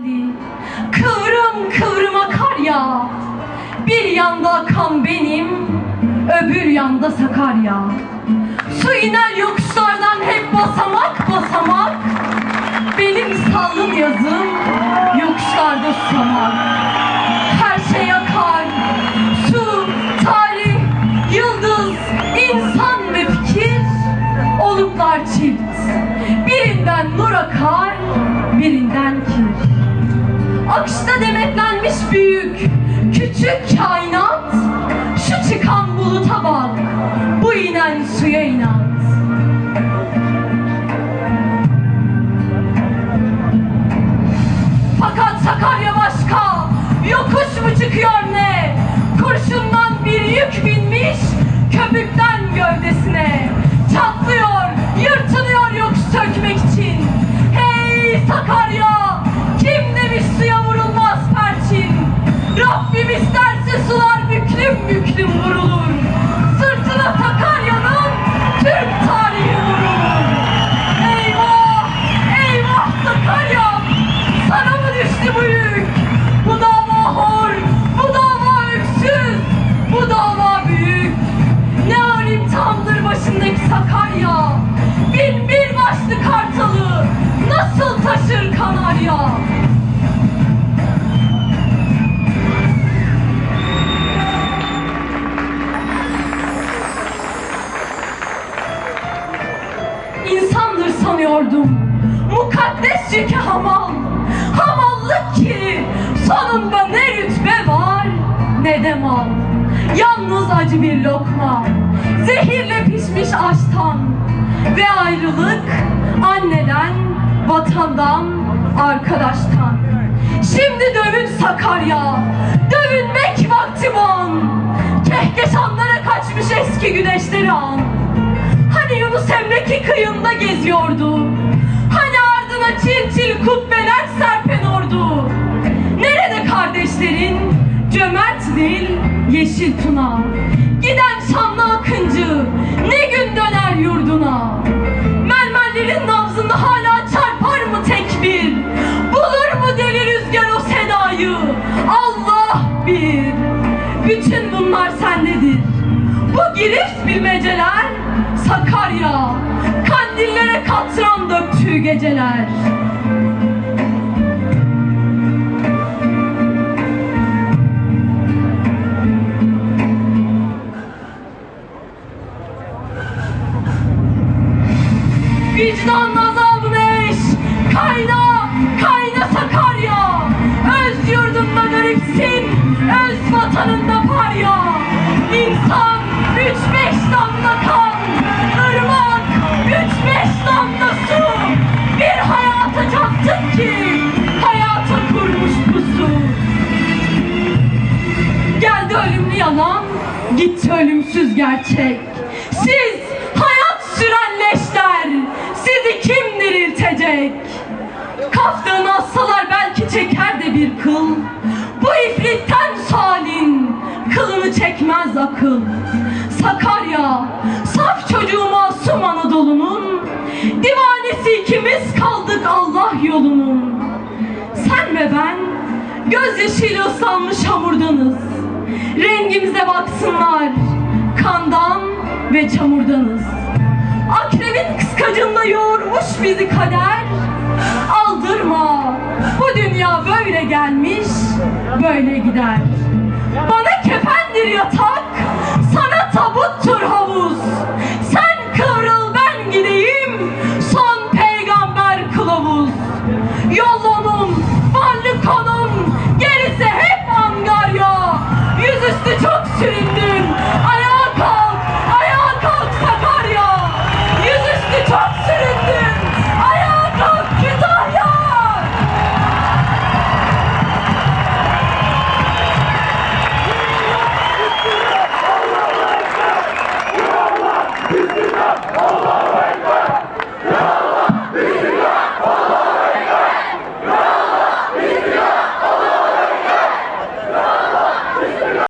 Ali, Kıvrım kıvrım akar ya. Bir yanda akan benim Öbür yanda Sakarya Su iner yokuşlardan hep basamak basamak. Benim sallım yazım Yokuşlarda susamak. Her şey akar. Su, tarih, yıldız, insan ve fikir. Oluklar çift. Birinden nur akar Birinden Akışta demetlenmiş büyük Küçük kainat Şu çıkan buluta bak isterse sular büklüm büklüm vurulur. Sırtına Sakarya'nın Türk sanıyordum. Mukaddes yükü hamal. Hamallık ki sonunda ne rütbe var ne de mal. Yalnız acı bir lokma. Zehirle pişmiş aştan. Ve ayrılık anneden, vatandan, arkadaştan. Şimdi dövün Sakarya. Dövünmek vakti bu an. Kehkeşanlara kaçmış eski güneşleri an. Yunus Emre kıyında geziyordu. Hani ardına çil çil kubbeler serpen ordu. Nerede kardeşlerin cömert dil yeşil tuna. Giden şanlı akıncı ne gün döner yurduna. Mermerlerin nabzında hala çarpar mı tekbir? Bulur mu deli rüzgar o sedayı? Allah bir. Bütün bunlar sendedir. Bu girift bilmeceler Sakarya Kandillere katran döktüğü geceler. Vicdan azabını eş Kayna, kayna Sakarya. Öz yurdunda garipsin Öz vatanında parya ölümlü yalan, gitti ölümsüz gerçek. Siz hayat süren leşler, sizi kim diriltecek? Kaftanı assalar belki çeker de bir kıl. Bu ifritten sualin kılını çekmez akıl. Sakarya, saf çocuğu masum Anadolu'nun divanesi ikimiz kaldık Allah yolunun. Sen ve ben gözyaşıyla ıslanmış hamurdanız. Rengimize baksınlar, kandan ve çamurdanız. Akrebin kıskacında yoğurmuş bizi kader. Aldırma, bu dünya böyle gelmiş, böyle gider. Bana